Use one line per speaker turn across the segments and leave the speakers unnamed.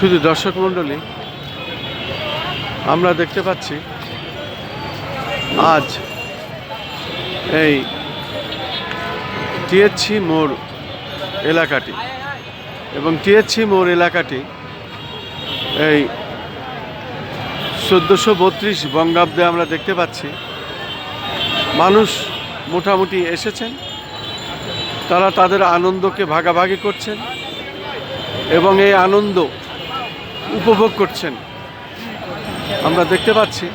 শুধু দর্শক মণ্ডলী, আমরা দেখতে পাচ্ছি আজ এই টিএসসি মোড় এলাকাটি এবং টিএসসি মোড় এলাকাটি এই চোদ্দোশো বত্রিশ বঙ্গাব্দে আমরা দেখতে পাচ্ছি। মানুষ মোটামুটি এসেছেন, তারা তাদের আনন্দকে ভাগাভাগি করছেন এবং এই আনন্দ উপভোগ করছেন। আমরা দেখতে পাচ্ছি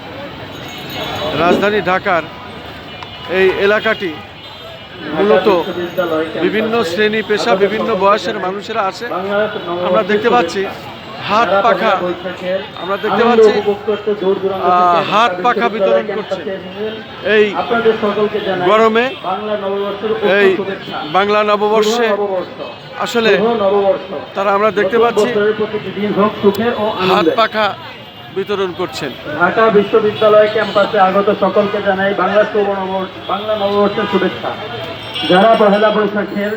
রাজধানী ঢাকার এই এলাকাটি মূলত বিভিন্ন শ্রেণি পেশা, বিভিন্ন বয়সের মানুষেরা আসে। আমরা দেখতে পাচ্ছি হাত পাখা আমরা দেখতে পাচ্ছি হাত পাখা বিতরণ করছে। এই গরমে এই বাংলা নববর্ষে আসলে তারা আমরা দেখতে পাচ্ছি হাত পাখা বিতরণ করছেন।
ঢাকা বিশ্ববিদ্যালয় ক্যাম্পাসে আগত সকলকে জানাই বাংলা বাংলা নববর্ষের শুভেচ্ছা। যারা পহেলা বৈশাখের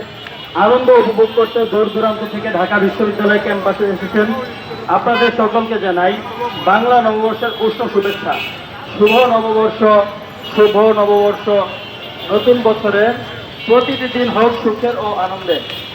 আনন্দ উপভোগ করতে দূর দূরান্ত থেকে ঢাকা বিশ্ববিদ্যালয় ক্যাম্পাসে এসেছেন আপনাদের সকলকে জানাই বাংলা নববর্ষের উষ্ণ শুভেচ্ছা। শুভ নববর্ষ শুভ নববর্ষ। নতুন বছরে প্রতিটি দিন হোক সুখের ও আনন্দের।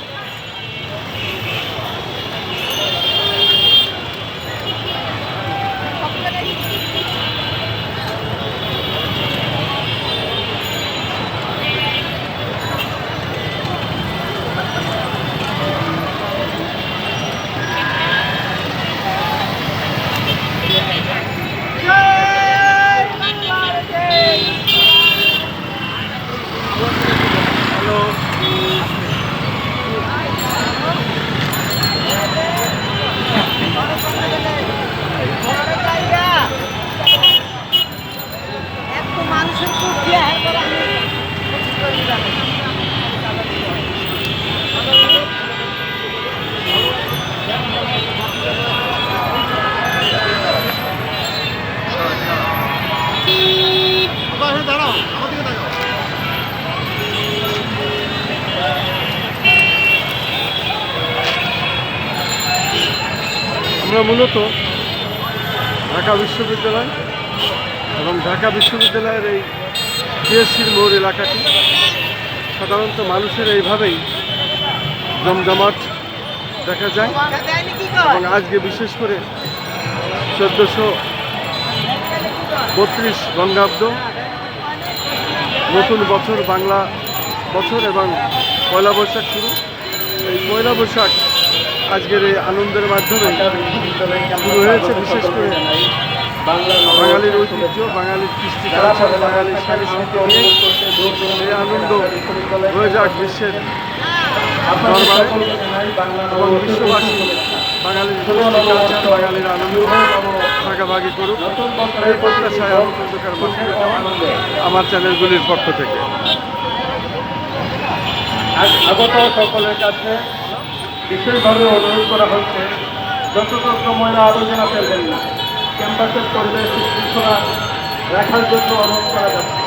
আমরা মূলত ঢাকা বিশ্ববিদ্যালয় এবং ঢাকা বিশ্ববিদ্যালয়ের এই টিএসসির মোড় এলাকাটি সাধারণত মানুষের এইভাবেই জমজমাট দেখা যায় এবং আজকে বিশেষ করে চোদ্দোশো বত্রিশ বঙ্গাব্দ নতুন বছর বাংলা বছর এবং পয়লা বৈশাখ শুরু। এই পয়লা বৈশাখ আজকের এই আনন্দের মাধ্যমে শুরু হয়েছে বিশেষ করে বাঙালির ঐতিহ্য, বাঙালির কৃষ্টি কালচার, বাঙালির সংস্কৃতি নিয়ে। এই আনন্দ হয়ে যাক বিশ্বের এবং বিশ্ববাসী, বাঙালির কৃষ্টি কালচার, বাঙালির আনন্দ। ভাগাভাগি করুক। এই প্রত্যাশায় আমার চ্যানেলগুলির পক্ষ থেকে।
আগত সকলের কাছে বিশেষভাবে অনুরোধ করা হচ্ছে যথাযথ ময়লা আলোচনা ফেলবেন না, ক্যাম্পাসের পরিবেশ রাখার জন্য অনুরোধ করা যাচ্ছে।